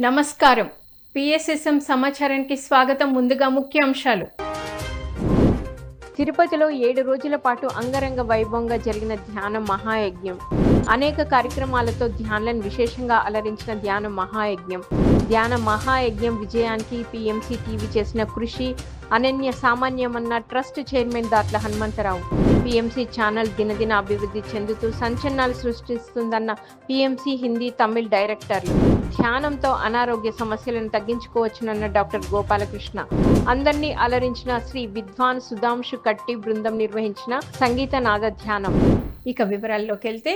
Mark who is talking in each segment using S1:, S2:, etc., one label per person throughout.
S1: నమస్కారం. పిఎస్ఎస్ఎం సమాచారానికి స్వాగతం. ముందుగా ముఖ్యాంశాలు. తిరుపతిలో ఏడు రోజుల పాటు అంగరంగ వైభవంగా జరిగిన ధ్యాన మహాయజ్ఞం. అనేక కార్యక్రమాలతో ధ్యాన్లను విశేషంగా అలరించిన ధ్యాన మహాయజ్ఞం. ధ్యాన మహాయజ్ఞం విజయానికి పిఎంసి టీవీ చేసిన కృషి అనన్య సామాన్యమన్న trust chairman Datla Hanumantharao. PMC channel దినదిన అభివృద్ధి చెందుతూ సంచలనాలు సృష్టిస్తుందన్న పిఎంసి హిందీ తమిళ్ డైరెక్టర్లు. ధ్యానంతో అనారోగ్య సమస్యలను తగ్గించుకోవచ్చునన్న డాక్టర్ గోపాలకృష్ణ. అందరినీ అలరించిన శ్రీ విద్వాన్ సుధాంశు కట్టి బృందం నిర్వహించిన సంగీత నాద ధ్యానం. ఇక వివరాల్లోకి వెళ్తే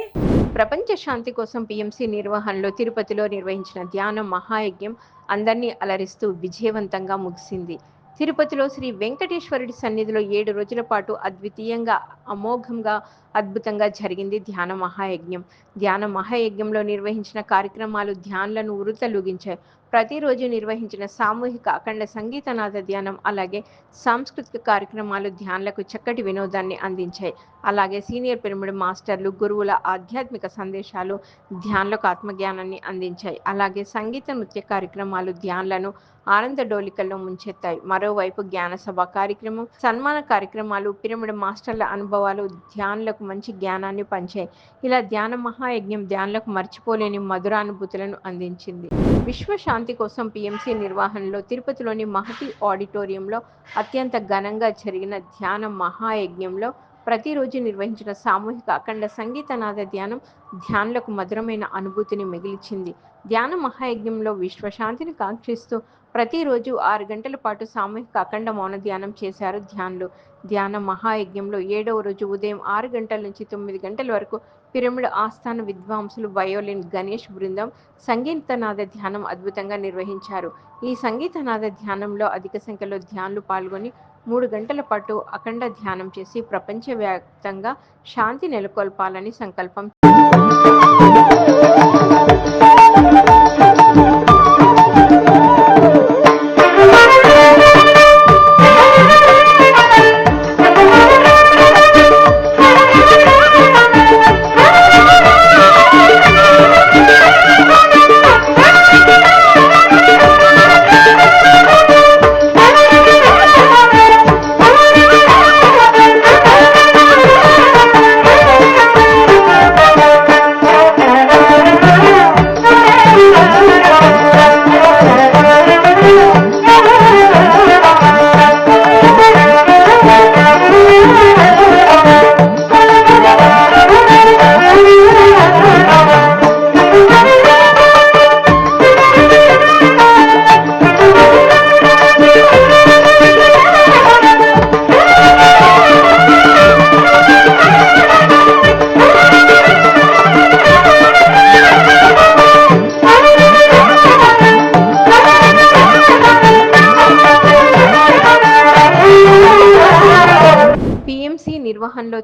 S1: ప్రపంచ శాంతి కోసం పిఎంసి నిర్వహణలో తిరుపతిలో నిర్వహించిన ధ్యానం మహాయజ్ఞం అందరినీ అలరిస్తూ విజయవంతంగా ముగిసింది. తిరుపతిలో శ్రీ వెంకటేశ్వరుడి సన్నిధిలో ఏడు రోజుల పాటు అద్వితీయంగా అమోఘంగా అద్భుతంగా జరిగింది ధ్యాన మహాయజ్ఞం. ధ్యాన మహాయజ్ఞంలో నిర్వహించిన కార్యక్రమాలు ధ్యానులను ఉరుతలుగించాయి. ప్రతిరోజు నిర్వహించిన సామూహిక అఖండ సంగీతనాథ ధ్యానం అలాగే సాంస్కృతిక కార్యక్రమాలు ధ్యానులకు చక్కటి వినోదాన్ని అందించాయి. అలాగే సీనియర్ పిరమిడ్ మాస్టర్లు గురువుల ఆధ్యాత్మిక సందేశాలు ధ్యానులకు ఆత్మజ్ఞానాన్ని అందించాయి. అలాగే సంగీత నృత్య కార్యక్రమాలు ధ్యానులను ఆనంద డోలికల్లో ముంచెత్తాయి. మరోవైపు జ్ఞానసభ కార్యక్రమం సన్మాన కార్యక్రమాలు పిరమిడ్ మాస్టర్ల అనుభవాలు ధ్యానులకు మంచి జ్ఞానాన్ని పంచాయి. ఇలా ధ్యాన మహాయజ్ఞం ధ్యానులకు మర్చిపోలేని మధురానుభూతులను అందించింది. విశ్వశాంతి శాంతి కోసం పిఎంసి నిర్వహణలో తిరుపతిలోని మహతి ఆడిటోరియంలో అత్యంత ఘనంగా జరిగిన ధ్యాన మహాయజ్ఞంలో ప్రతిరోజు నిర్వహించిన సామూహిక అఖండ సంగీతనాద ధ్యానం ధ్యానులకు మధురమైన అనుభూతిని మిగిలిచింది. ధ్యాన మహాయజ్ఞంలో విశ్వశాంతిని కాంక్షిస్తూ ప్రతిరోజు ఆరు గంటల పాటు సామూహిక అఖండ మౌన ధ్యానం చేశారు ధ్యానులు. ధ్యాన మహాయజ్ఞంలో ఏడవ రోజు ఉదయం ఆరు గంటల నుంచి తొమ్మిది గంటల వరకు పిరమిడ్ ఆస్థాన విద్వాంసులు వయోలిన్ గణేష్ బృందం సంగీతనాద ధ్యానం అద్భుతంగా నిర్వహించారు. ఈ సంగీతనాద ధ్యానంలో అధిక సంఖ్యలో ధ్యానులు పాల్గొని మూడు గంటల పాటు అఖండ ధ్యానం చేసి ప్రపంచవ్యాప్తంగా శాంతి నెలకొల్పాలని సంకల్పం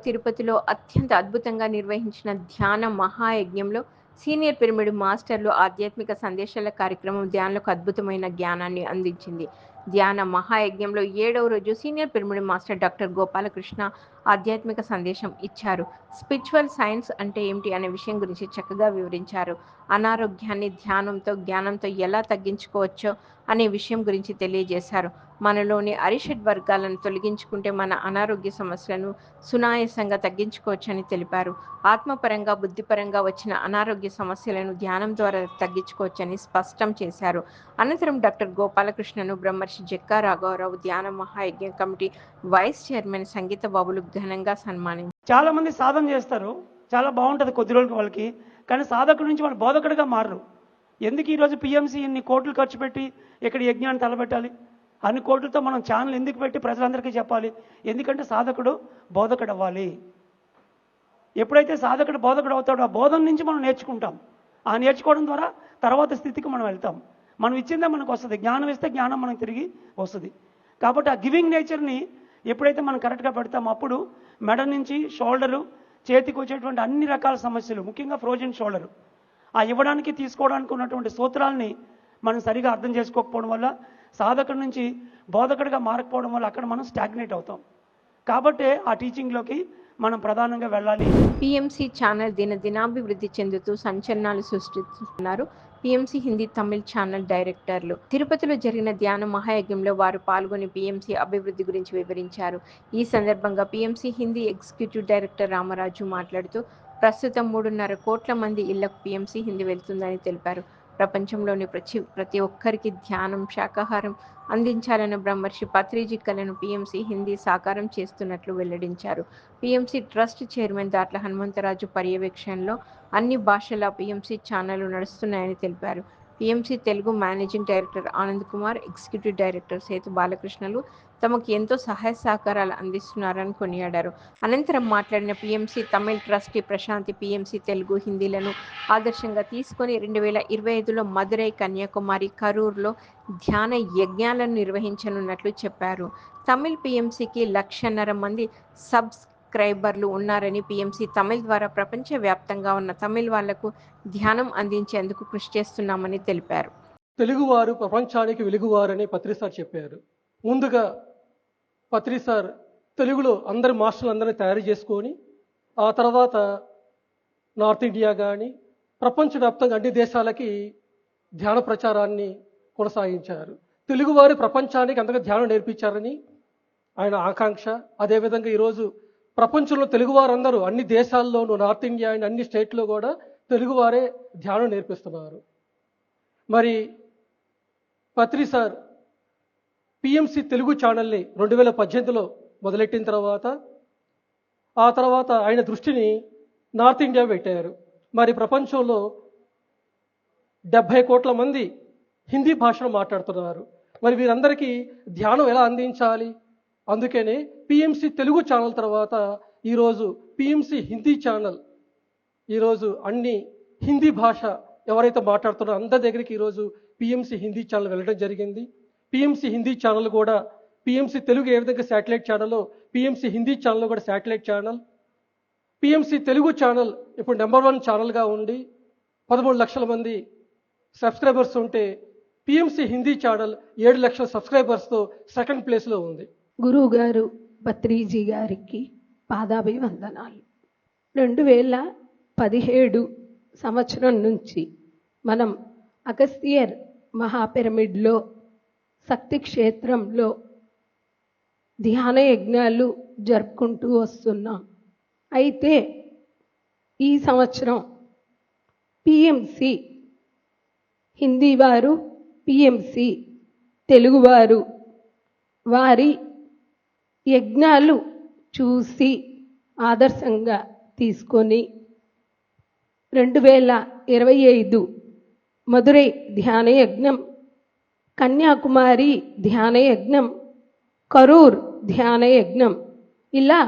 S1: తిరుపతిలో అత్యంత అద్భుతంగా నిర్వహించిన ధ్యాన మహాయజ్ఞంలో సీనియర్ పిరమిడ్ మాస్టర్లు ఆధ్యాత్మిక సందేశాల కార్యక్రమం ధ్యానులకు అద్భుతమైన జ్ఞానాన్ని అందించింది. ధ్యాన మహాయజ్ఞంలో ఏడవ రోజు senior pyramid master doctor Gopalakrishna ఆధ్యాత్మిక సందేశం ఇచ్చారు. స్పిరిచువల్ సైన్స్ అంటే ఏమిటి అనే విషయం గురించి చక్కగా వివరించారు. అనారోగ్యాన్ని ధ్యానంతో జ్ఞానంతో ఎలా తగ్గించుకోవచ్చో అనే విషయం గురించి తెలియజేశారు. మనలోని అరిషడ్ వర్గాలను తొలగించుకుంటే మన అనారోగ్య సమస్యలను సునాయాసంగా తగ్గించుకోవచ్చని తెలిపారు. ఆత్మపరంగా బుద్ధిపరంగా వచ్చిన అనారోగ్య సమస్యలను ధ్యానం ద్వారా తగ్గించుకోవచ్చని స్పష్టం చేశారు. అనంతరం డాక్టర్ గోపాలకృష్ణను బ్రహ్మర్షి జక్కా రాఘవరావు ధ్యాన మహాయజ్ఞ కమిటీ వైస్ చైర్మన్ సంగీత బాబులు ఘనంగా సన్మానించారు
S2: చాలా మంది సాధన చేస్తారు. చాలా బాగుంటుంది కొద్ది రోజులకి వాళ్ళకి. కానీ సాధకుడి నుంచి వాళ్ళు బోధకుడిగా మారరు. ఎందుకు ఈరోజు పిఎంసి ఇన్ని కోట్లు ఖర్చు పెట్టి ఇక్కడ యజ్ఞాన్ని తలబెట్టాలి అన్ని కోట్లతో మనం ఛానల్ ఎందుకు పెట్టి ప్రజలందరికీ చెప్పాలి? ఎందుకంటే సాధకుడు బోధకుడు అవ్వాలి ఎప్పుడైతే సాధకుడు బోధకుడు అవుతాడో ఆ బోధన నుంచి మనం నేర్చుకుంటాం. ఆ నేర్చుకోవడం ద్వారా తర్వాత స్థితికి మనం వెళ్తాం. మనం ఇచ్చిందే మనకు వస్తుంది. జ్ఞానం ఇస్తే జ్ఞానం మనకు తిరిగి వస్తుంది. కాబట్టి ఆ గివింగ్ నేచర్ని ఎప్పుడైతే మనం కరెక్ట్గా పెడతామో అప్పుడు మెడ నుంచి షోల్డరు చేతికి వచ్చేటువంటి అన్ని రకాల సమస్యలు ముఖ్యంగా ఫ్రోజన్ షోల్డరు ఆ ఇవ్వడానికి తీసుకోవడానికి ఉన్నటువంటి సూత్రాల్ని మనం సరిగా అర్థం చేసుకోకపోవడం వల్ల సాధకుడి నుంచి బోధకుడిగా మారకపోవడం వల్ల అక్కడ మనం స్టాగ్నేట్ అవుతాం. కాబట్టే ఆ టీచింగ్లోకి మనం ప్రధానంగా వెళ్ళాలి.
S1: పిఎంసి ఛానల్ దిన దినాభివృద్ధి చెందుతూ సంచలనాలు సృష్టిస్తున్నారు. పిఎంసి హిందీ తమిళ్ ఛానల్ డైరెక్టర్లు తిరుపతిలో జరిగిన ధ్యాన మహాయజ్ఞంలో వారు పాల్గొని పిఎంసి అభివృద్ధి గురించి వివరించారు. ఈ సందర్భంగా PMC Hindi executive director Ramaraju మాట్లాడుతూ ప్రస్తుతం మూడున్నర కోట్ల మంది ఇళ్ళకు పిఎంసి హిందీ వెళ్తుందని తెలిపారు. ప్రపంచంలోని ప్రతి ప్రతి ఒక్కరికి ధ్యానం శాకాహారం అందించాలన్న బ్రహ్మర్షి పత్రిజీ కళను పిఎంసి హిందీ సాకారం చేస్తున్నట్లు వెల్లడించారు. PMC trust chairman Datla Hanumantharaju పర్యవేక్షణలో అన్ని భాషల పిఎంసి ఛానళ్ళు నడుస్తున్నాయని తెలిపారు. PMC Telugu managing director Anand Kumar executive director Sethu బాలకృష్ణలు తమకు ఎంతో సహాయ సహకారాలు అందిస్తున్నారని కొనియాడారు. అనంతరం మాట్లాడిన PMC Tamil trustee Prashanthi PMC Telugu హిందీలను ఆదర్శంగా తీసుకొని రెండు వేల ఇరవై ఐదులో మదురై కన్యాకుమారి కరూర్లో ధ్యాన యజ్ఞాలను నిర్వహించనున్నట్లు చెప్పారు. తమిళ్ పిఎంసికి లక్షన్నర మంది సబ్స్క్రైబర్లు ఉన్నారని పిఎంసి తమిళ్ ద్వారా ప్రపంచవ్యాప్తంగా ఉన్న తమిళ్ వాళ్ళకు ధ్యానం అందించేందుకు కృషి చేస్తున్నామని తెలిపారు.
S3: తెలుగువారు ప్రపంచానికి వెలుగువారని పత్రి చెప్పారు. ముందుగా పత్రి సార్ తెలుగులో అందరి మాస్టర్లు అందరినీ తయారు చేసుకొని ఆ తర్వాత నార్త్ ఇండియా కానీ ప్రపంచవ్యాప్తంగా అన్ని దేశాలకి ధ్యాన ప్రచారాన్ని కొనసాగించారు. తెలుగువారు ప్రపంచానికి అంతగా ధ్యానం నేర్పించారని ఆయన ఆకాంక్ష. అదేవిధంగా ఈరోజు ప్రపంచంలో తెలుగువారందరూ అన్ని దేశాల్లోనూ నార్త్ ఇండియా అండ్ అన్ని స్టేట్లో కూడా తెలుగువారే ధ్యానం నేర్పిస్తున్నారు. మరి పత్రి సార్ పిఎంసి తెలుగు ఛానల్ని రెండు వేల పద్దెనిమిదిలో మొదలెట్టిన తర్వాత ఆ తర్వాత ఆయన దృష్టిని నార్త్ ఇండియా పెట్టారు. మరి ప్రపంచంలో డెబ్భై కోట్ల మంది హిందీ భాషను మాట్లాడుతున్నారు. మరి వీరందరికీ ధ్యానం ఎలా అందించాలి? అందుకనే పిఎంసి తెలుగు ఛానల్ తర్వాత ఈరోజు పిఎంసి హిందీ ఛానల్ ఈరోజు అన్ని హిందీ భాష ఎవరైతే మాట్లాడుతున్నారో అందరి దగ్గరికి ఈరోజు పిఎంసి హిందీ ఛానల్ వెళ్ళడం జరిగింది. పిఎంసి హిందీ ఛానల్ కూడా పిఎంసి తెలుగు ఏ విధంగా satellite channel PMC Hindi channel కూడా satellite channel PMC Telugu channel ఇప్పుడు నెంబర్ వన్ ఛానల్గా ఉండి పదమూడు లక్షల మంది సబ్స్క్రైబర్స్ ఉంటే పిఎంసి హిందీ ఛానల్ ఏడు లక్షల సబ్స్క్రైబర్స్తో సెకండ్ ప్లేస్లో ఉంది.
S4: గురువు గారు భత్రీజీ గారికి పాదాభివందనాలు. రెండు వేల పదిహేడు సంవత్సరం నుంచి మనం అగస్తియర్ మహాపిరమిడ్లో శక్తి క్షేత్రంలో ధ్యాన యజ్ఞాలు జరుపుకుంటూ వస్తున్నాం. అయితే ఈ సంవత్సరం పిఎంసి హిందీ వారు పిఎంసి తెలుగువారు వారి యజ్ఞాలు చూసి ఆదర్శంగా తీసుకొని రెండు వేల ఇరవై ఐదు మధురై ధ్యాన యజ్ఞం కన్యాకుమారి ధ్యాన యజ్ఞం కరూర్ ధ్యాన యజ్ఞం ఇలా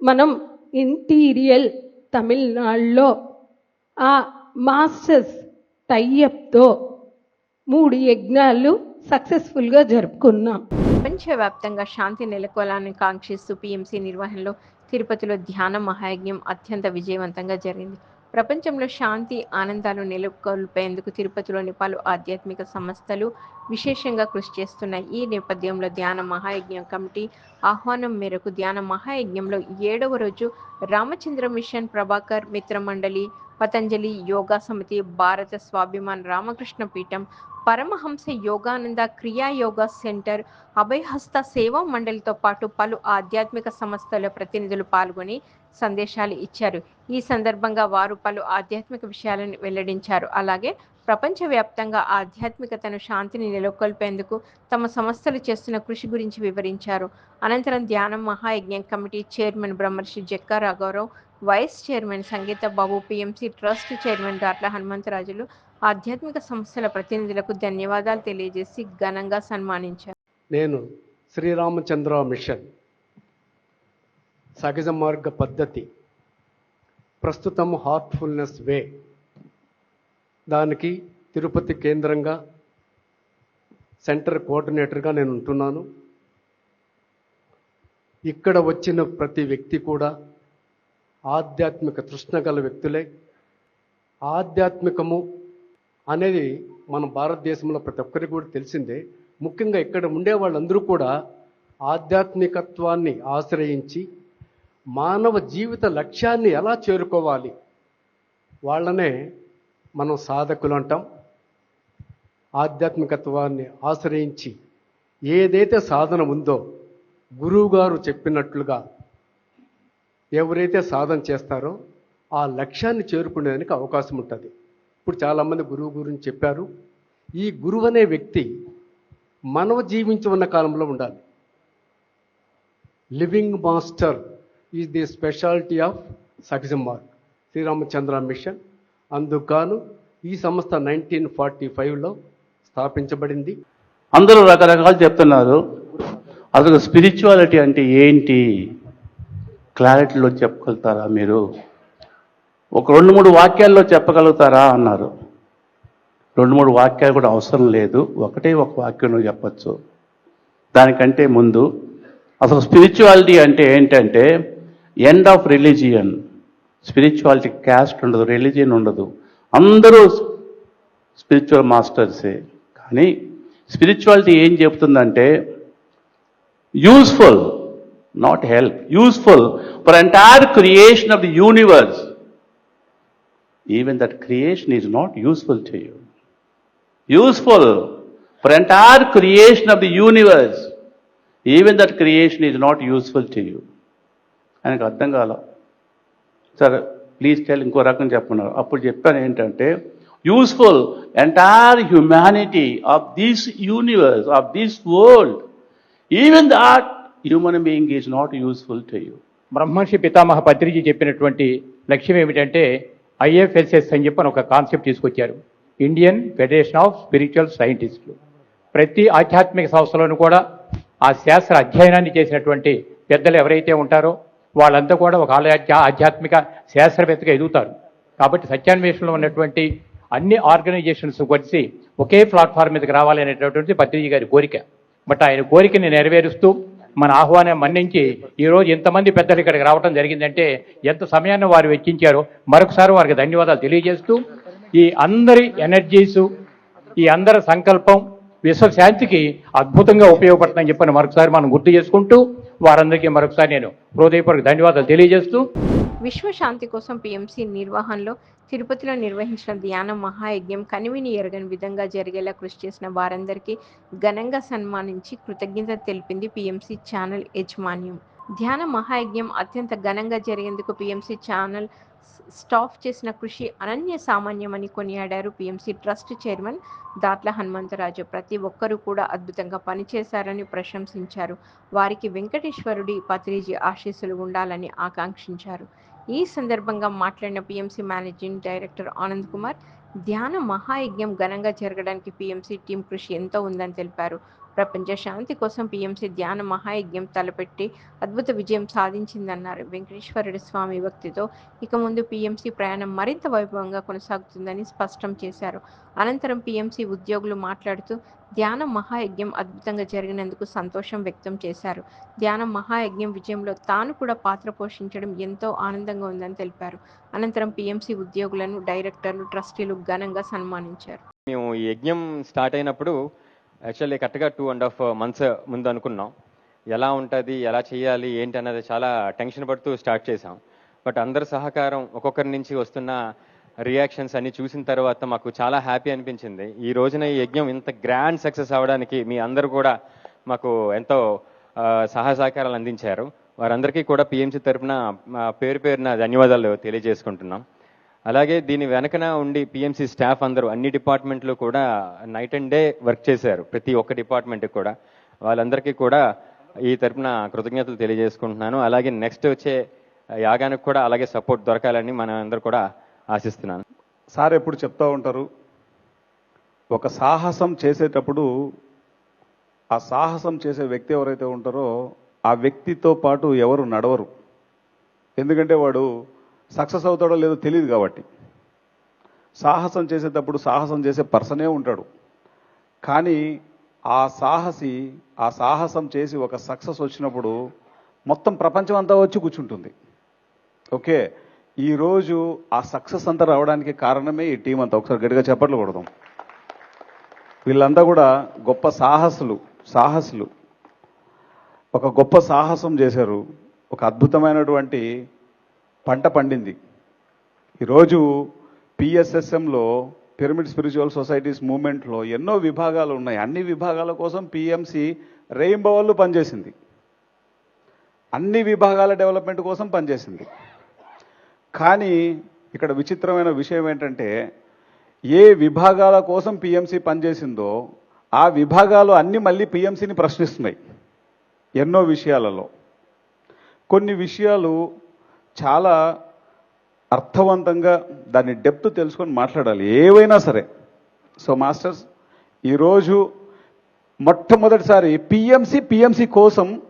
S4: మనం ఇంటీరియల్ తమిళనాడులో ఆ మాస్టర్స్ టైఅప్తో మూడు యజ్ఞాలు సక్సెస్ఫుల్గా జరుపుకున్నాం.
S1: ప్రపంచవ్యాప్తంగా శాంతి నెలకొలాలని కాంక్షిస్తూ పిఎంసి నిర్వహణలో తిరుపతిలో ధ్యాన మహాయజ్ఞం అత్యంత విజయవంతంగా జరిగింది. ప్రపంచంలో శాంతి ఆనందాలు నెలకొల్పేందుకు తిరుపతిలోని పలు ఆధ్యాత్మిక సంస్థలు విశేషంగా కృషి చేస్తున్నాయి. ఈ నేపథ్యంలో ధ్యాన మహాయజ్ఞం కమిటీ ఆహ్వానం మేరకు ధ్యాన మహాయజ్ఞంలో ఏడవ రోజు రామచంద్ర మిషన్ ప్రభాకర్ మిత్రమండలి పతంజలి యోగా సమితి భారత స్వాభిమాన్ రామకృష్ణ పీఠం పరమహంస యోగానంద క్రియా యోగా సెంటర్ అభయహస్త సేవా మండలితో పాటు పలు ఆధ్యాత్మిక సంస్థల ప్రతినిధులు పాల్గొని సందేశాలు ఇచ్చారు. ఈ సందర్భంగా వారు పలు ఆధ్యాత్మిక విషయాలను వెల్లడించారు. అలాగే ప్రపంచవ్యాప్తంగా ఆధ్యాత్మికతను శాంతిని నెలకొల్పేందుకు తమ సంస్థలు చేస్తున్న కృషి గురించి వివరించారు. అనంతరం ధ్యానం మహాయజ్ఞం కమిటీ చైర్మన్ బ్రహ్మర్షి జక్కా రాఘవరావు vice chairman Sangeetha Babu PMC trust chairman Datla హనుమంతరాజులు ఆధ్యాత్మిక సంస్థల ప్రతినిధులకు ధన్యవాదాలు తెలియజేసి ఘనంగా సన్మానించారు.
S5: నేను శ్రీరామచంద్ర మిషన్ సహజ మార్గ పద్ధతి ప్రస్తుతం హార్ట్ఫుల్నెస్ వే దానికి తిరుపతి కేంద్రంగా సెంటర్ కోఆర్డినేటర్గా నేను ఉంటున్నాను. ఇక్కడ వచ్చిన ప్రతి వ్యక్తి కూడా ఆధ్యాత్మిక తృష్ణ గల వ్యక్తులే. ఆధ్యాత్మికము అనేది మన భారతదేశంలో ప్రతి ఒక్కరికి కూడా తెలిసిందే. ముఖ్యంగా ఇక్కడ ఉండే వాళ్ళందరూ కూడా ఆధ్యాత్మికత్వాన్ని ఆశ్రయించి మానవ జీవిత లక్ష్యాన్ని ఎలా చేరుకోవాలి వాళ్ళనే మనం సాధకులు అంటాం. ఆధ్యాత్మికత్వాన్ని ఆశ్రయించి ఏదైతే సాధన ఉందో గురువుగారు చెప్పినట్లుగా ఎవరైతే సాధన చేస్తారో ఆ లక్ష్యాన్ని చేరుకునేదానికి అవకాశం ఉంటుంది. ఇప్పుడు చాలామంది గురువు గురించి చెప్పారు. ఈ గురువు అనే వ్యక్తి మనవ జీవించి ఉన్న కాలంలో ఉండాలి. Living master is the speciality of success mark Shriramchandra mission. అందుకు ఈ సంస్థ నైన్టీన్ ఫార్టీ ఫైవ్లో స్థాపించబడింది.
S6: అందరూ రకరకాలు చెప్తున్నారు. అసలు స్పిరిచువాలిటీ అంటే ఏంటి? క్లారిటీలో చెప్పగలుగుతారా మీరు? ఒక రెండు మూడు వాక్యాల్లో చెప్పగలుగుతారా అన్నారు. రెండు మూడు వాక్యాలు కూడా అవసరం లేదు. ఒకటే ఒక వాక్యం చెప్పచ్చు. దానికంటే ముందు అసలు స్పిరిచువాలిటీ అంటే ఏంటంటే end of religion. Spirituality caste ఉండదు రిలీజియన్ ఉండదు. అందరూ స్పిరిచువల్ మాస్టర్సే. కానీ స్పిరిచువాలిటీ ఏం చెప్తుందంటే useful. Not help useful for entire creation of the universe even that creation is not useful to you useful for entire creation of the universe even that creation is not useful to you ఆయనకు అర్థం కాల. Sir please tell ఇంకో రకం చెప్పన్నారు అప్పుడు చెప్పాను ఏంటంటే useful entire humanity of this universe of this world even that human being is not useful to you
S7: Brahmarshi Pitamaha Patriji చెప్పినటువంటి లక్ష్యం ఏమిటంటే ఐఎఫ్ఎస్ఎస్ అని చెప్పి ఒక కాన్సెప్ట్ తీసుకొచ్చారు. ఇండియన్ ఫెడరేషన్ ఆఫ్ స్పిరిచువల్ సైంటిస్టులు. ప్రతి ఆధ్యాత్మిక సంస్థలోనూ కూడా ఆ శాస్త్ర అధ్యయనాన్ని చేసినటువంటి పెద్దలు ఎవరైతే ఉంటారో వాళ్ళంతా కూడా ఒక ఆధ్యాత్మిక శాస్త్రవేత్తగా ఎదుగుతారు. కాబట్టి సత్యాన్వేషణలో ఉన్నటువంటి అన్ని ఆర్గనైజేషన్స్ కలిసి ఒకే ప్లాట్ఫామ్ మీదకి రావాలనేటటువంటి పత్రిజీ గారి కోరిక. బట్ ఆయన కోరికని నెరవేరుస్తూ మన ఆహ్వానం మన్నించి ఈరోజు ఇంతమంది పెద్దలు ఇక్కడికి రావడం జరిగిందంటే ఎంత సమయాన్ని వారు వెచ్చించారో మరొకసారి వారికి ధన్యవాదాలు తెలియజేస్తూ ఈ అందరి ఎనర్జీసు ఈ అందరి సంకల్పం విశ్వశాంతికి అద్భుతంగా ఉపయోగపడుతుందని చెప్పని మరొకసారి మనం గుర్తు చేసుకుంటూ వారందరికీ మరొకసారి నేను హృదయపూర్వక ధన్యవాదాలు తెలియజేస్తూ
S1: విశ్వశాంతి కోసం పిఎంసి నిర్వహణలో తిరుపతిలో నిర్వహించిన ధ్యాన మహాయజ్ఞం కనివిని ఎరగని విధంగా జరిగేలా కృషి చేసిన వారందరికీ ఘనంగా సన్మానించి కృతజ్ఞత తెలిపింది పిఎంసి ఛానల్ యజమాన్యం. ధ్యాన మహాయజ్ఞం అత్యంత ఘనంగా జరిగేందుకు పిఎంసి ఛానల్ స్టాఫ్ చేసిన కృషి అనన్య సామాన్యమని కొనియాడారు PMC trust chairman Datla Hanumantharaju. ప్రతి ఒక్కరూ కూడా అద్భుతంగా పనిచేశారని ప్రశంసించారు. వారికి వెంకటేశ్వరుడి పత్రిజీ ఆశీస్సులు ఉండాలని ఆకాంక్షించారు. ఈ సందర్భంగా మాట్లాడిన PMC managing director Anand Kumar ధ్యాన మహాయజ్ఞం ఘనంగా జరగడానికి పిఎంసి టీం కృషి ఎంతో ఉందని తెలిపారు. ప్రపంచ శాంతి కోసం పిఎంసి ధ్యాన మహాయజ్ఞం తలపెట్టి అద్భుత విజయం సాధించిందన్నారు వెంకటేశ్వరుడి స్వామి భక్తితో. ఇక ముందు పిఎంసి ప్రయాణం మరింత వైభవంగా కొనసాగుతుందని స్పష్టం చేశారు. అనంతరం పిఎంసి ఉద్యోగులు మాట్లాడుతూ ధ్యాన మహాయజ్ఞం అద్భుతంగా జరిగినందుకు సంతోషం వ్యక్తం చేశారు. ధ్యాన మహాయజ్ఞం విజయంలో తాను కూడా పాత్ర పోషించడం ఎంతో ఆనందంగా ఉందని తెలిపారు. అనంతరం పిఎంసి ఉద్యోగులను డైరెక్టర్లు ట్రస్టీలు ఘనంగా సన్మానించారు.
S8: మేము యజ్ఞం స్టార్ట్ అయినప్పుడు యాక్చువల్లీ కరెక్ట్గా టూ అండ్ హాఫ్ మంత్స్ ముందు అనుకున్నాం. ఎలా ఉంటుంది ఎలా చేయాలి ఏంటి అన్నది చాలా టెన్షన్ పడుతూ స్టార్ట్ చేసాం బట్ అందరి సహకారం ఒక్కొక్కరి నుంచి వస్తున్న రియాక్షన్స్ అన్ని చూసిన తర్వాత మాకు చాలా హ్యాపీ అనిపించింది. ఈ రోజున ఈ యజ్ఞం ఇంత గ్రాండ్ సక్సెస్ అవ్వడానికి మీ అందరూ కూడా మాకు ఎంతో ఆ, సహాయ సహకారాలు అందించారు. వారందరికీ కూడా పిఎంసీ తరఫున పేరు పేరున ధన్యవాదాలు తెలియజేసుకుంటున్నాం. అలాగే దీని వెనకన ఉండి పిఎంసి స్టాఫ్ అందరూ అన్ని డిపార్ట్మెంట్లు కూడా నైట్ అండ్ డే వర్క్ చేశారు ప్రతి ఒక్క డిపార్ట్మెంట్కి కూడా. వాళ్ళందరికీ కూడా ఈ తరపున కృతజ్ఞతలు తెలియజేసుకుంటున్నాను. అలాగే నెక్స్ట్ వచ్చే యాగానికి కూడా అలాగే సపోర్ట్ దొరకాలని మనం అందరూ కూడా ఆశిస్తున్నాను.
S9: సార్ ఎప్పుడు చెప్తూ ఉంటారు ఒక సాహసం చేసేటప్పుడు ఆ సాహసం చేసే వ్యక్తి ఎవరైతే ఉంటారో ఆ వ్యక్తితో పాటు ఎవరు నడవరు. ఎందుకంటే వాడు సక్సెస్ అవుతాడో లేదో తెలియదు కాబట్టి. సాహసం చేసేటప్పుడు సాహసం చేసే పర్సనే ఉంటాడు. కానీ ఆ సాహసి ఆ సాహసం చేసి ఒక సక్సెస్ వచ్చినప్పుడు మొత్తం ప్రపంచం అంతా వచ్చి కూర్చుంటుంది. ఓకే? ఈరోజు ఆ సక్సెస్ అంతా రావడానికి కారణమే ఈ టీం అంతా. ఒకసారి గట్టిగా చెప్పట్లు కొడదాం. వీళ్ళంతా కూడా గొప్ప సాహసులు సాహసులు. ఒక గొప్ప సాహసం చేశారు. ఒక అద్భుతమైనటువంటి పంట పండింది. ఈరోజు పిఎస్ఎస్ఎంలో పిరమిడ్ స్పిరిచువల్ సొసైటీస్ మూమెంట్లో ఎన్నో విభాగాలు ఉన్నాయి. అన్ని విభాగాల కోసం పిఎంసి రెయింబవళ్ళు పనిచేసింది. అన్ని విభాగాల డెవలప్మెంట్ కోసం పనిచేసింది. కానీ ఇక్కడ విచిత్రమైన విషయం ఏంటంటే ఏ విభాగాల కోసం పిఎంసి పనిచేసిందో ఆ విభాగాలు అన్ని మళ్ళీ పిఎంసిని ప్రశ్నిస్తున్నాయి. ఎన్నో విషయాలలో. కొన్ని విషయాలు చాలా అర్థవంతంగా దాని డెప్త్ తెలుసుకొని మాట్లాడాలి. ఏవైనా సరే. సో మాస్టర్స్ ఈరోజు మొట్టమొదటిసారి పిఎంసి పిఎంసి కోసం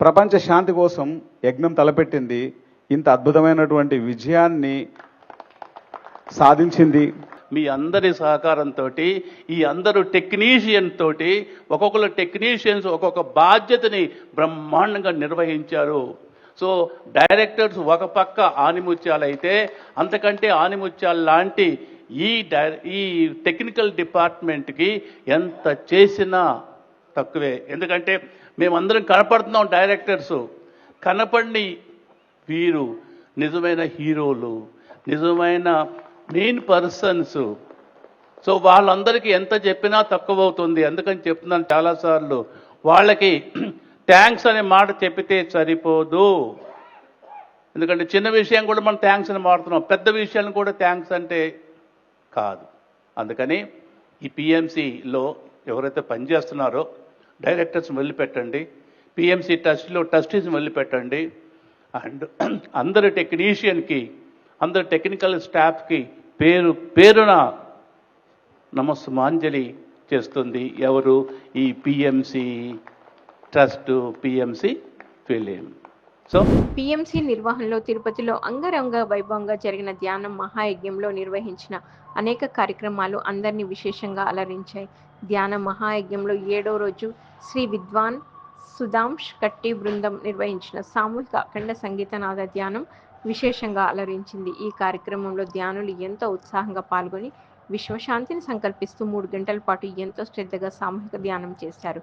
S9: ప్రపంచ శాంతి కోసం యజ్ఞం తలపెట్టింది. ఇంత అద్భుతమైనటువంటి విజయాన్ని సాధించింది.
S6: మీ అందరి సహకారంతో ఈ అందరూ టెక్నీషియన్ తోటి ఒక్కొక్కరు టెక్నీషియన్స్ ఒక్కొక్క బాధ్యతని బ్రహ్మాండంగా నిర్వహించారు. సో డైరెక్టర్స్ ఒక పక్క ఆనిముత్యాలు అయితే అంతకంటే ఆనిముత్యాలు లాంటి ఈ డై ఈ టెక్నికల్ డిపార్ట్మెంట్కి ఎంత చేసినా తక్కువే. ఎందుకంటే మేమందరం కనపడుతున్నాం డైరెక్టర్స్. కనపడిని వీరు నిజమైన హీరోలు నిజమైన మెయిన్ పర్సన్స్. సో వాళ్ళందరికీ ఎంత చెప్పినా తక్కువ అవుతుంది అందుకని చెప్తున్నాను చాలాసార్లు. వాళ్ళకి థ్యాంక్స్ అనే మాట చెప్పితే సరిపోదు. ఎందుకంటే చిన్న విషయం కూడా మనం థ్యాంక్స్ అని మాడుతున్నాం పెద్ద విషయాలను కూడా థ్యాంక్స్ అంటే కాదు. అందుకని ఈ పిఎంసిలో ఎవరైతే పనిచేస్తున్నారో డైరెక్టర్స్ వెళ్ళిపెట్టండి పిఎంసి ట్రస్ట్లో ట్రస్టీస్ వెళ్ళిపెట్టండి అండ్ అందరి టెక్నీషియన్కి అందరి టెక్నికల్ స్టాఫ్కి పేరు పేరున నమస్మాంజలి చేస్తుంది ఎవరు? ఈ PMC trust PMC film. So
S1: PMC నిర్వహణలో తిరుపతిలో అంగరంగ వైభవంగా జరిగిన ధ్యానం మహాయజ్ఞంలో నిర్వహించిన అనేక కార్యక్రమాలు అందరినీ విశేషంగా అలరించాయి. ధ్యాన మహాయజ్ఞంలో ఏడో రోజు శ్రీ విద్వాన్ సుధాంష్ కట్టి బృందం నిర్వహించిన సామూహిక అఖండ సంగీతనాద ధ్యానం విశేషంగా అలరించింది. ఈ కార్యక్రమంలో ధ్యానులు ఎంతో ఉత్సాహంగా పాల్గొని విశ్వశాంతిని సంకల్పిస్తూ మూడు గంటల పాటు ఎంతో శ్రద్ధగా సామూహిక ధ్యానం చేశారు.